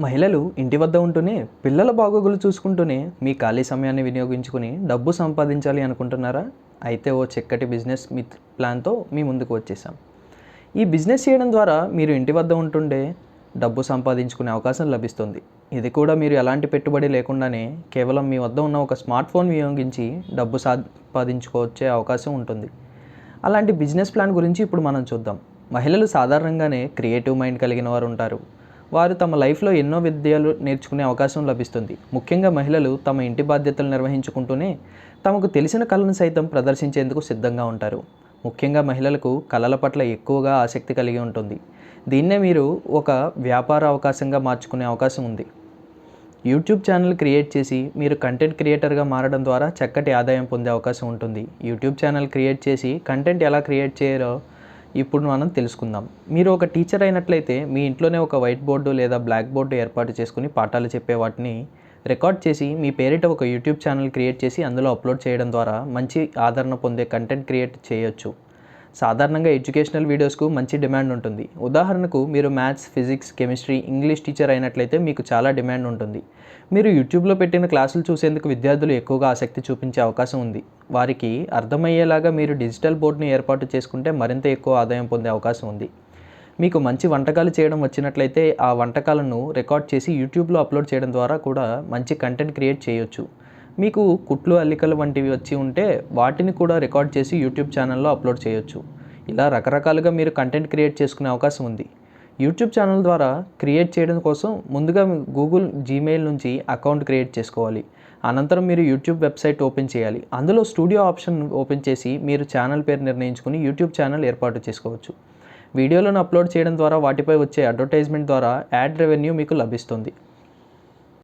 మహిళలు ఇంటి వద్ద ఉంటూనే పిల్లల బాగోగులు చూసుకుంటూనే మీ ఖాళీ సమయాన్ని వినియోగించుకుని డబ్బు సంపాదించాలి అనుకుంటున్నారా? అయితే ఓ చక్కటి బిజినెస్ మిత్ ప్లాన్తో మీ ముందుకు వచ్చేసాం. ఈ బిజినెస్ చేయడం ద్వారా మీరు ఇంటి వద్ద ఉంటుండే డబ్బు సంపాదించుకునే అవకాశం లభిస్తుంది. ఇది కూడా మీరు ఎలాంటి పెట్టుబడి లేకుండానే కేవలం మీ వద్ద ఉన్న ఒక స్మార్ట్ ఫోన్ వినియోగించి డబ్బు సంపాదించుకోవచ్చే అవకాశం ఉంటుంది. అలాంటి బిజినెస్ ప్లాన్ గురించి ఇప్పుడు మనం చూద్దాం. మహిళలు సాధారణంగానే క్రియేటివ్ మైండ్ కలిగిన వారు ఉంటారు. వారు తమ లైఫ్లో ఎన్నో విద్యలు నేర్చుకునే అవకాశం లభిస్తుంది. ముఖ్యంగా మహిళలు తమ ఇంటి బాధ్యతలు నిర్వహించుకుంటూనే తమకు తెలిసిన కళను సైతం ప్రదర్శించేందుకు సిద్ధంగా ఉంటారు. ముఖ్యంగా మహిళలకు కళల పట్ల ఎక్కువగా ఆసక్తి కలిగి ఉంటుంది. దీన్నే మీరు ఒక వ్యాపార అవకాశంగా మార్చుకునే అవకాశం ఉంది. యూట్యూబ్ ఛానల్ క్రియేట్ చేసి మీరు కంటెంట్ క్రియేటర్గా మారడం ద్వారా చక్కటి ఆదాయం పొందే అవకాశం ఉంటుంది. యూట్యూబ్ ఛానల్ క్రియేట్ చేసి కంటెంట్ ఎలా క్రియేట్ చేయాలో ఇప్పుడు మనం తెలుసుకుందాం. మీరు ఒక టీచర్ అయినట్లయితే మీ ఇంట్లోనే ఒక వైట్ బోర్డు లేదా బ్లాక్ బోర్డు ఏర్పాటు చేసుకుని పాఠాలు చెప్పే వాటిని రికార్డ్ చేసి మీ పేరిట ఒక యూట్యూబ్ ఛానల్ క్రియేట్ చేసి అందులో అప్లోడ్ చేయడం ద్వారా మంచి ఆదరణ పొందే కంటెంట్ క్రియేట్ చేయొచ్చు. సాధారణంగా ఎడ్యుకేషనల్ వీడియోస్కు మంచి డిమాండ్ ఉంటుంది. ఉదాహరణకు మీరు maths physics chemistry English teacher అయినట్లయితే మీకు చాలా డిమాండ్ ఉంటుంది. మీరు యూట్యూబ్లో పెట్టిన క్లాసులు చూసేందుకు విద్యార్థులు ఎక్కువగా ఆసక్తి చూపించే అవకాశం ఉంది. వారికి అర్థమయ్యేలాగా మీరు డిజిటల్ బోర్డుని ఏర్పాటు చేసుకుంటే మరింత ఎక్కువ ఆదాయం పొందే అవకాశం ఉంది. మీకు మంచి వంటకాలు చేయడం వచ్చినట్లయితే ఆ వంటకాలను రికార్డ్ చేసి యూట్యూబ్లో అప్లోడ్ చేయడం ద్వారా కూడా మంచి కంటెంట్ క్రియేట్ చేయొచ్చు. మీకు కుట్లు అల్లికలు వంటివి వచ్చి ఉంటే వాటిని కూడా రికార్డ్ చేసి యూట్యూబ్ ఛానల్లో అప్లోడ్ చేయొచ్చు. ఇలా రకరకాలుగా మీరు కంటెంట్ క్రియేట్ చేసుకునే అవకాశం ఉంది. యూట్యూబ్ ఛానల్ ద్వారా క్రియేట్ చేయడం కోసం ముందుగా గూగుల్ జీమెయిల్ నుంచి అకౌంట్ క్రియేట్ చేసుకోవాలి. అనంతరం మీరు యూట్యూబ్ వెబ్సైట్ ఓపెన్ చేయాలి. అందులో స్టూడియో ఆప్షన్ ఓపెన్ చేసి మీరు ఛానల్ పేరు నిర్ణయించుకుని యూట్యూబ్ ఛానల్ ఏర్పాటు చేసుకోవచ్చు. వీడియోలను అప్లోడ్ చేయడం ద్వారా వాటిపై వచ్చే అడ్వర్టైజ్మెంట్ ద్వారా యాడ్ రెవెన్యూ మీకు లభిస్తుంది.